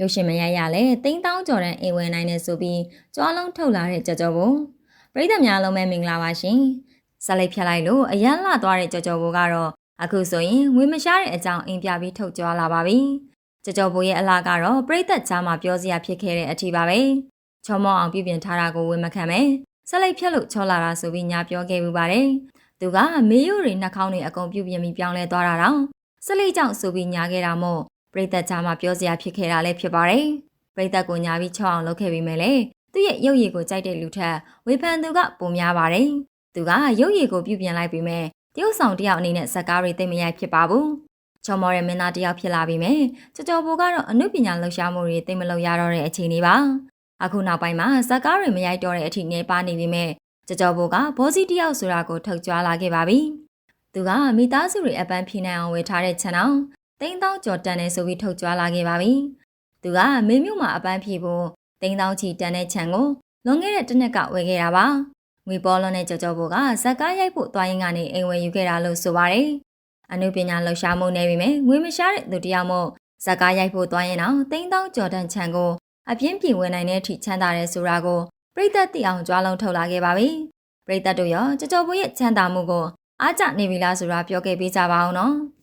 ရုပ်ရှင်မရရလဲတိန်းတောင်းကြော်တန်းအိမ်ဝင်နိုင်နေဆိုပြီးကြွားလုံးထုတ်လာတဲ့ကြော်ကြော်ဘိုပရိသတ်များလုံးပဲမင်္ဂလာပါရှင်ဆက်လိုက်ဖြတ်လိုက်လို့အရန်လာသွားတဲ့ကြော်ကြော်ဘိုကတော့အခုဆိုရင်ငွေမရှားတဲ့အကြောင်းအင်ပြပြီးထုတ်ကြွားလာပါပြီကြော်ကြော်ဘိုရဲ့အလားကတော့ပရိသတ်ကြားမှာပြောစရာဖြစ်ခဲ့တဲ့အထီပါပဲချောမောအောင်ပြုပြင်ထားတာကိုဝန်မခံပဲဆက်လိုက်ဖြတ်လို့ချောလာတာဆိုပြီးညာပြောခဲ့မှုပါတယ်သူကမေယိုတွေနှာခေါင်းတွေအကုန်ပြုပြင်ပြီးပြောင်းလဲသွားတာတော့ဆက်လိုက်ကြောင့်ဆိုပြီးညာခဲ့တာမို့ ပရိသတ်ကြားမှာပြောစရာဖြစ်ခဲ့တာလည်းဖြစ်ပါတယ်။ပရိသတ်ကိုညာပြီးချောအောင်လုပ်ခဲ့ပြီးမယ်လေ။သူ့ရဲ့ရုပ်ရည်ကိုကြိုက်တဲ့လူထက်ဝေဖန်သူကပုံများပါတယ်။သူကရုပ်ရည်ကိုပြုပြင်လိုက်ပြီးမယ်။တရုတ်ဆောင်တယောက်အနေနဲ့ဇက်ကားတွေသိမရိုက်ဖြစ်ပါဘူး။ချော်မော်ရဲ့မင်းသားတယောက်ဖြစ်လာပြီးမယ်။ကြော်ကြော်ဘူကတော့အမှုပညာလှူရှားမှုတွေသိမလို့ရတော့တဲ့အခြေအနေပါ။အခုနောက်ပိုင်းမှာဇက်ကားတွေမရိုက်တော့တဲ့အထိနေပါနေပြီးမယ်။ကြော်ကြော်ဘူကဘောစီတယောက်ဆိုတာကိုထုတ်ကြွားလာခဲ့ပါပြီ။သူကမိသားစုတွေအပန်းဖြေနိုင်အောင်ဝေထားတဲ့ချန်အောင် တိန်းတောင်းကြော်တန်နေဆိုပြီးထုတ်ကြွားလာခဲ့ပါပြီ။သူကမင်းမြို့မှာအပန်းဖြေဖို့တိန်းတောင်းချီတန်တဲ့ခြံကိုလွန်ခဲ့တဲ့တစ်နှစ်ကဝယ်ခဲ့တာပါ။ငွေပေါ်လွန်တဲ့ကြော်ကြော်ဘိုကဇက်ကားရိုက်ဖို့သွားရင်ကနေအိမ်ဝယ်ယူခဲ့တာလို့ဆိုပါတယ်။အနုပညာလှူရှားမှုနေပြီမယ်ငွေမရှားတဲ့သူတယောက်မို့ဇက်ကားရိုက်ဖို့သွားရင်တော့တိန်းတောင်းကြော်တန်ခြံကိုအပြင်းပြေဝင်နိုင်တဲ့အထိချမ်းသာတယ်ဆိုတာကိုပြိသက်သိအောင်ကြွားလုံးထုတ်လာခဲ့ပါပြီ။ပြိသက်တို့ရောကြော်ကြော်ဘိုရဲ့ချမ်းသာမှုကိုအားကျနေပြီလားဆိုတာပြောခဲ့ပေးကြပါအောင်နော်။